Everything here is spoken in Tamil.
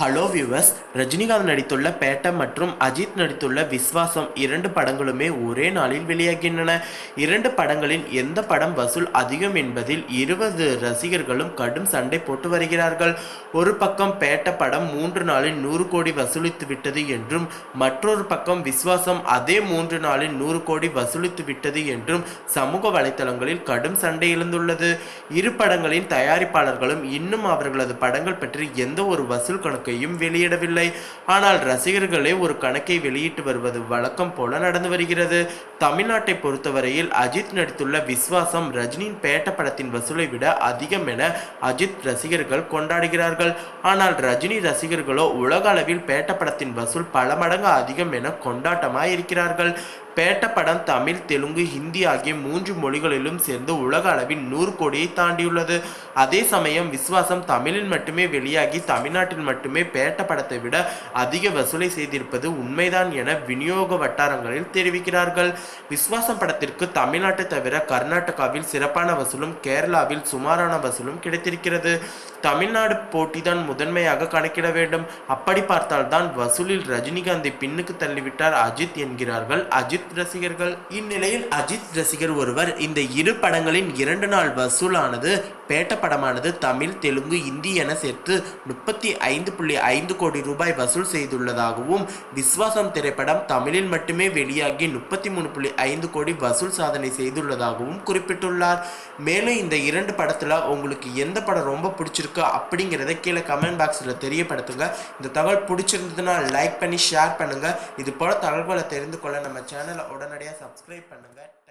ஹலோ வியூவர்ஸ் ரஜினிகாந்த் நடித்துள்ள பேட்ட மற்றும் அஜித் நடித்துள்ள விஸ்வாசம் இரண்டு படங்களுமே ஒரே நாளில் வெளியாகின்றன. இரண்டு படங்களில் எந்த படம் வசூல் அதிகம் என்பதில் இருபது ரசிகர்களும் கடும் சண்டை போட்டு வருகிறார்கள். ஒரு பக்கம் பேட்ட படம் மூன்று நாளில் நூறு கோடி வசூலித்து விட்டது என்றும் மற்றொரு பக்கம் விஸ்வாசம் அதே மூன்று நாளில் நூறு கோடி வசூலித்து விட்டது என்றும் சமூக வலைத்தளங்களில் கடும் சண்டை எழுந்துள்ளது. இரு படங்களின் தயாரிப்பாளர்களும் இன்னும் அவர்களது படங்கள் பற்றி எந்த ஒரு வசூல் கணக்கு கணக்கையும் வெளியிடவில்லை. ஆனால் ரசிகர்களே ஒரு கணக்கை வெளியிட்டு வருவது வழக்கம் போல நடந்து வருகிறது. தமிழ்நாட்டை பொறுத்தவரையில் அஜித் நடித்துள்ள விஸ்வாசம் ரஜினியின் பேட்ட படத்தின் வசூலை விட அதிகம் என அஜித் ரசிகர்கள் கொண்டாடுகிறார்கள். ஆனால் ரஜினி ரசிகர்களோ உலக அளவில் பேட்ட படத்தின் வசூல் பல மடங்கு அதிகம் என கொண்டாட்டமாய் இருக்கிறார்கள் பேட்ட படம் தமிழ் தெலுங்கு ஹிந்தி ஆகிய மூன்று மொழிகளிலும் சேர்ந்து உலக அளவில் நூறு கோடியை தாண்டியுள்ளது. அதே சமயம் விஸ்வாசம் தமிழில் மட்டுமே வெளியாகி தமிழ்நாட்டில் மட்டுமே பேட்ட படத்தை விட அதிக வசூலை செய்திருப்பது உண்மைதான் என விநியோக வட்டாரங்களில் தெரிவிக்கிறார்கள். விஸ்வாசம் படத்திற்கு தமிழ்நாட்டை தவிர கர்நாடகாவில் சிறப்பான வசூலும் கேரளாவில் சுமாரான வசூலும் கிடைத்திருக்கிறது. தமிழ்நாடு போட்டிதான் முதன்மையாக கணக்கிட வேண்டும். அப்படி பார்த்தால்தான் வசூலில் ரஜினிகாந்தை பின்னுக்கு தள்ளிவிட்டார் அஜித் என்கிறார்கள். அஜித் ரசிகர்கள். இந்நிலையில் அஜித் ரசிகர் ஒருவர் இந்த இரு படங்களின் இரண்டு நாள் வசூலானது பேட்ட படமானது தமிழ் தெலுங்கு இந்தி என சேர்த்து முப்பத்தி ஐந்து புள்ளி ஐந்து கோடி ரூபாய் வசூல் செய்துள்ளதாகவும் விஸ்வாசம் திரைப்படம் தமிழில் மட்டுமே வெளியாகி முப்பத்தி மூணு புள்ளி ஐந்து கோடி வசூல் சாதனை செய்துள்ளதாகவும் குறிப்பிட்டுள்ளார். மேலும் இந்த இரண்டு படத்தில் உங்களுக்கு எந்த படம் ரொம்ப பிடிச்சிருக்கு அப்படிங்கிறத கீழே கமெண்ட் பாக்ஸில் தெரியப்படுத்துங்க. இந்த தகவல் பிடிச்சிருந்ததுன்னா லைக் பண்ணி ஷேர் பண்ணுங்கள் இது போல தகவலை தெரிந்து கொள்ள நம்ம சேனலை உடனடியாக சப்ஸ்கிரைப் பண்ணுங்கள்